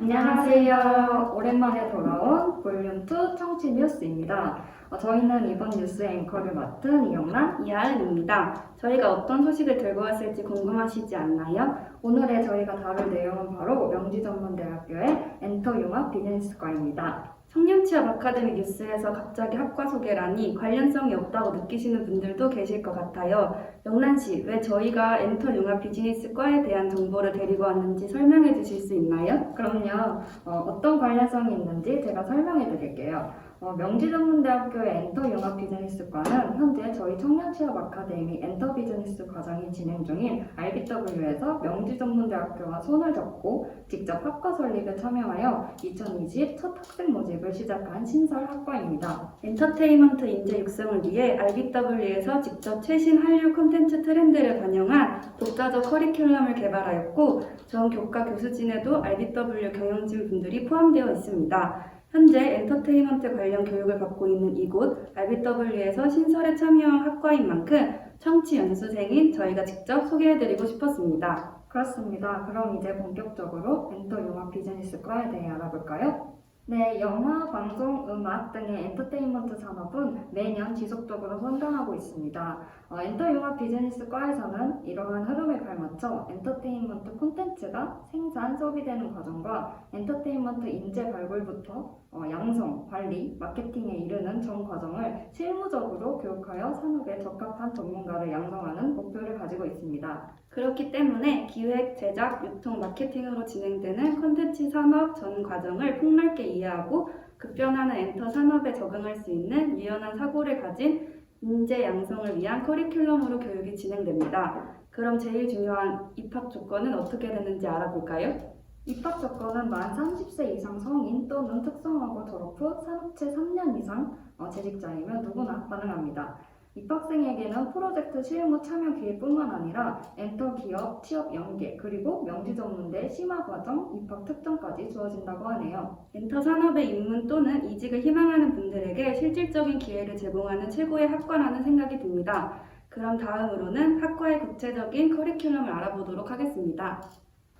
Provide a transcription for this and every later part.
안녕하세요. 오랜만에 돌아온 볼륨2 청취 뉴스입니다. 어, 저희는 이번 뉴스 앵커를 맡은 이영란, 이하은입니다. 저희가 어떤 소식을 들고 왔을지 궁금하시지 않나요? 오늘의 저희가 다룰 내용은 바로 명지전문대학교의 엔터융합 비즈니스과입니다. 청년취업 아카데미 뉴스에서 갑자기 학과 소개라니 관련성이 없다고 느끼시는 분들도 계실 것 같아요. 영란 씨, 왜 저희가 엔터 융합 비즈니스과에 대한 정보를 데리고 왔는지 설명해 주실 수 있나요? 그럼요. 어, 떤 관련성이 있는지 제가 설명해 드릴게요. 어, 명지전문대학교의 엔터 융합 비즈니스과는 현재 저희 청년 취업 아카데미 엔터 비즈니스 과정이 진행 중인 RBW에서 명지전문대학교와 손을 잡고 직접 학과 설립에 참여하여 2020 첫 학생 모집을 시작한 신설 학과입니다. 엔터테인먼트 인재 육성을 위해 RBW에서 직접 최신 한류 콘텐츠 트렌드를 반영한 독자적 커리큘럼을 개발하였고 전 교과 교수진에도 RBW 경영진 분들이 포함되어 있습니다. 현재 엔터테인먼트 관련 교육을 받고 있는 이곳 RBW에서 신설에 참여한 학과인 만큼 청취 연수생인 저희가 직접 소개해드리고 싶었습니다. 그렇습니다. 그럼 이제 본격적으로 엔터 융합 비즈니스과에 대해 알아볼까요? 네, 영화, 방송, 음악 등의 엔터테인먼트 산업은 매년 지속적으로 성장하고 있습니다. 어, 엔터융합 비즈니스과에서는 이러한 흐름에 발맞춰 엔터테인먼트 콘텐츠가 생산, 소비되는 과정과 엔터테인먼트 인재 발굴부터 어, 양성, 관리, 마케팅에 이르는 전 과정을 실무적으로 교육하여 산업에 적합한 전문가를 양성하는 목표를 가지고 있습니다. 그렇기 때문에 기획, 제작, 유통, 마케팅으로 진행되는 콘텐츠 산업 전 과정을 폭넓게 이해하고 급변하는 엔터 산업에 적응할 수 있는 유연한 사고를 가진 인재 양성을 위한 커리큘럼으로 교육이 진행됩니다. 그럼 제일 중요한 입학 조건은 어떻게 되는지 알아볼까요? 입학 조건은 만 30세 이상 성인 또는 특성화고 졸업 후 산업체 3년 이상 어, 재직자이면 누구나 가능합니다. 입학생에게는 프로젝트 실무 참여 기회뿐만 아니라 엔터 기업 취업 연계 그리고 명지 전문대 심화 과정 입학 특정까지 주어진다고 하네요. 엔터 산업에 입문 또는 이직을 희망하는 분들에게 실질적인 기회를 제공하는 최고의 학과라는 생각이 듭니다. 그럼 다음으로는 학과의 구체적인 커리큘럼을 알아보도록 하겠습니다.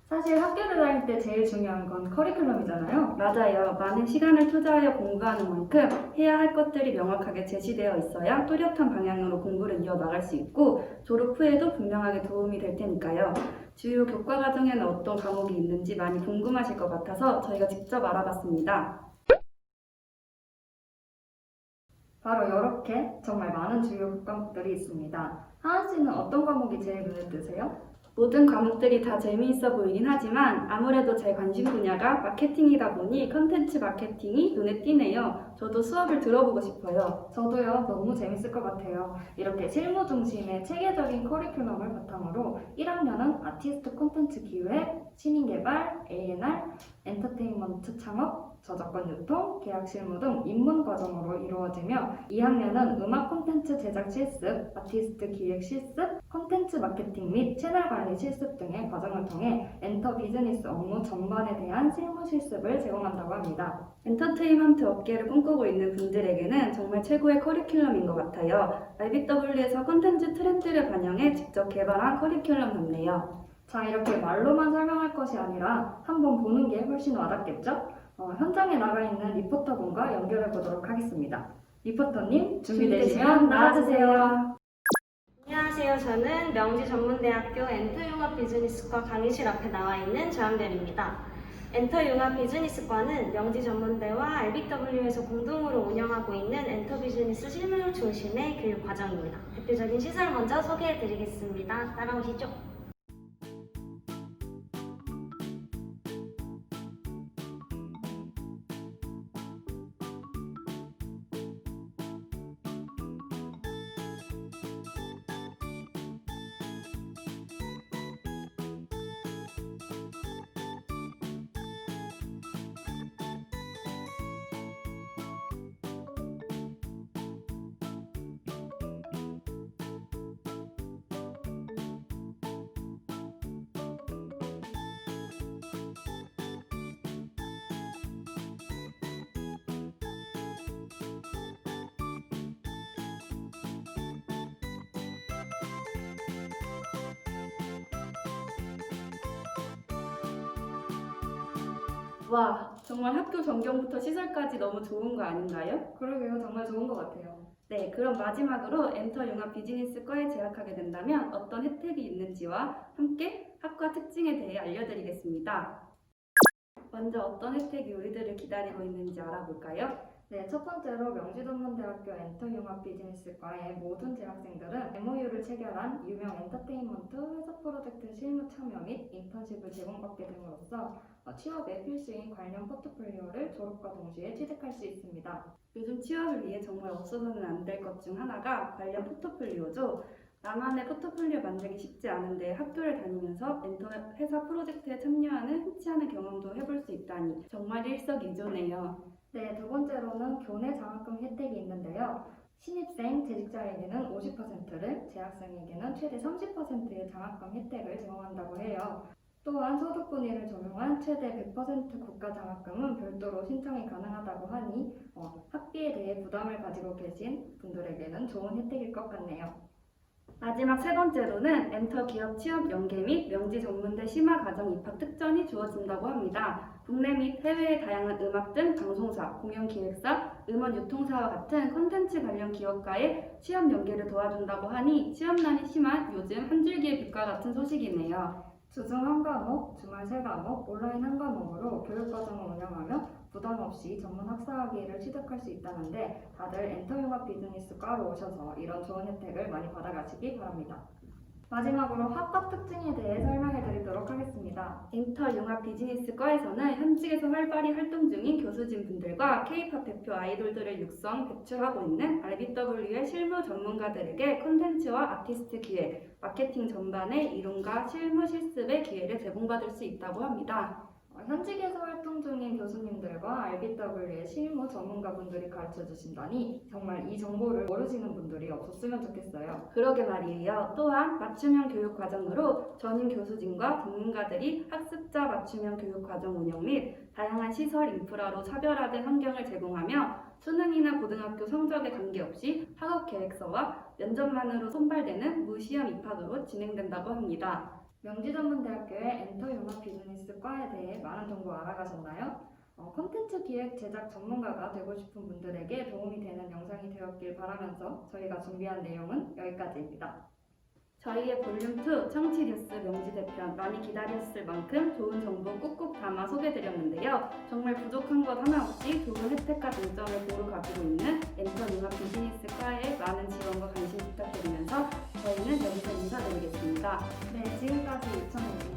사실 학교를 다닐 때 제일 중요한 건 커리큘럼이잖아요. 맞아요. 많은 시간을 투자하여 공부하는 만큼 해야 할 것들이 명확하게 제시되어 있어야 뚜렷한 방향으로 공부를 이어나갈 수 있고 졸업 후에도 분명하게 도움이 될 테니까요. 주요 교과 과정에는 어떤 과목이 있는지 많이 궁금하실 것 같아서 저희가 직접 알아봤습니다. 바로 이렇게 정말 많은 주요 과목들이 있습니다. 하은 씨는 어떤 과목이 제일 눈에 띄세요? 모든 과목들이 다 재미있어 보이긴 하지만 아무래도 제 관심 분야가 마케팅이다 보니 컨텐츠 마케팅이 눈에 띄네요. 저도 수업을 들어보고 싶어요. 저도요, 너무 재밌을 것 같아요. 이렇게 실무 중심의 체계적인 커리큘럼을 바탕으로 1학년은 아티스트 콘텐츠 기획, 신인 개발, A&R, 엔터테인먼트 창업, 저작권 유통, 계약 실무 등 입문 과정으로 이루어지며 2학년은 음악 콘텐츠 제작 실습, 아티스트 기획 실습, 콘텐츠 마케팅 및 채널 관리 실습 등의 과정을 통해 엔터 비즈니스 업무 전반에 대한 실무 실습을 제공한다고 합니다. 엔터테인먼트 업계를 꿈꾸고 있는 분들에게는 정말 최고의 커리큘럼인 것 같아요. RBW에서 컨텐츠 트렌드를 반영해 직접 개발한 커리큘럼이네요. 자, 이렇게 말로만 설명할 것이 아니라 한번 보는 게 훨씬 와닿겠죠? 어, 현장에 나가 있는 리포터분과 연결해 보도록 하겠습니다. 리포터님, 준비되시면 나와주세요. 안녕하세요. 저는 명지 전문대학교 엔터융합 비즈니스과 강의실 앞에 나와 있는 조한별입니다. 엔터융합 비즈니스과는 명지 전문대와 RBW에서 공동으로 운영하고 있는 엔터 비즈니스 실무 중심의 교육 과정입니다. 대표적인 시설 먼저 소개해 드리겠습니다. 따라오시죠. 와, 정말 학교 전경부터 시설까지 너무 좋은 거 아닌가요? 그러게요. 정말 좋은 것 같아요. 네, 그럼 마지막으로 엔터 융합 비즈니스과에 재학하게 된다면 어떤 혜택이 있는지와 함께 학과 특징에 대해 알려드리겠습니다. 먼저 어떤 혜택이 우리들을 기다리고 있는지 알아볼까요? 네, 첫 번째로 명지전문대학교 엔터융합 비즈니스과의 모든 재학생들은 MOU를 체결한 유명 엔터테인먼트 회사 프로젝트 실무 참여 및 인턴십을 제공받게 됨으로써 어, 취업에 필수인 관련 포트폴리오를 졸업과 동시에 취득할 수 있습니다. 요즘 취업을 위해 정말 없어서는 안 될 것 중 하나가 관련 포트폴리오죠. 나만의 포트폴리오 만들기 쉽지 않은데 학교를 다니면서 엔터 회사 프로젝트에 참여하는 흔치 않은 경험도 해볼 수 있다니 정말 일석이조네요. 네, 두 번째로는 교내 장학금 혜택이 있는데요. 신입생 재직자에게는 50%를, 재학생에게는 최대 30%의 장학금 혜택을 제공한다고 해요. 또한 소득분위를 적용한 최대 100% 국가 장학금은 별도로 신청이 가능하다고 하니 어, 학비에 대해 부담을 가지고 계신 분들에게는 좋은 혜택일 것 같네요. 마지막 세 번째로는 엔터 기업 취업 연계 및 명지 전문대 심화 과정 입학 특전이 주어진다고 합니다. 국내 및 해외의 다양한 음악 등 방송사, 공연 기획사, 음원 유통사와 같은 콘텐츠 관련 기업과의 취업 연계를 도와준다고 하니 취업난이 심한 요즘 한 줄기의 빛과 같은 소식이네요. 주중 한 과목, 주말 세 과목, 온라인 한 과목으로 교육과정을 운영하며 부담 없이 전문 학사학위를 취득할 수 있다는데 다들 엔터융합 비즈니스과로 오셔서 이런 좋은 혜택을 많이 받아가시기 바랍니다. 마지막으로 학과 특징에 대해 설명해 드리도록 하겠습니다. 엔터 융합 비즈니스과에서는 현직에서 활발히 활동 중인 교수진 분들과 K-팝 대표 아이돌들을 육성, 배출하고 있는 RBW의 실무 전문가들에게 콘텐츠와 아티스트 기획, 마케팅 전반의 이론과 실무 실습의 기회를 제공받을 수 있다고 합니다. 어, 현직에서 활동 중인 교수님들과 RBW의 실무 전문가분들이 가르쳐 주신다니 정말 이 정보를 모르시는 분들이 없었으면 좋겠어요. 그러게 말이에요. 또한 맞춤형 교육 과정으로 전임 교수진과 전문가들이 학습자 맞춤형 교육 과정 운영 및 다양한 시설 인프라로 차별화된 환경을 제공하며 수능이나 고등학교 성적에 관계없이 학업 계획서와 면접만으로 손발되는 무시험 입학으로 진행된다고 합니다. 명지전문대학교의 엔터 융합 비즈니스과에 대해 많은 정보 알아가셨나요? 어, 콘텐츠 기획 제작 전문가가 되고 싶은 분들에게 도움이 되는 영상이 되었길 바라면서 저희가 준비한 내용은 여기까지입니다. 저희의 볼륨2 청취 뉴스 명지 대편 많이 기다렸을 만큼 좋은 정보 꾹꾹 담아 소개드렸는데요. 정말 부족한 것 하나 없이 좋은 혜택과 장점을 고루 가지고 있는 엔터 융합 비즈니스과의 많은 지원과 관심 부탁드리면서 저희는 여기서 인사드리겠습니다. 네, 지금까지 2020년 장기가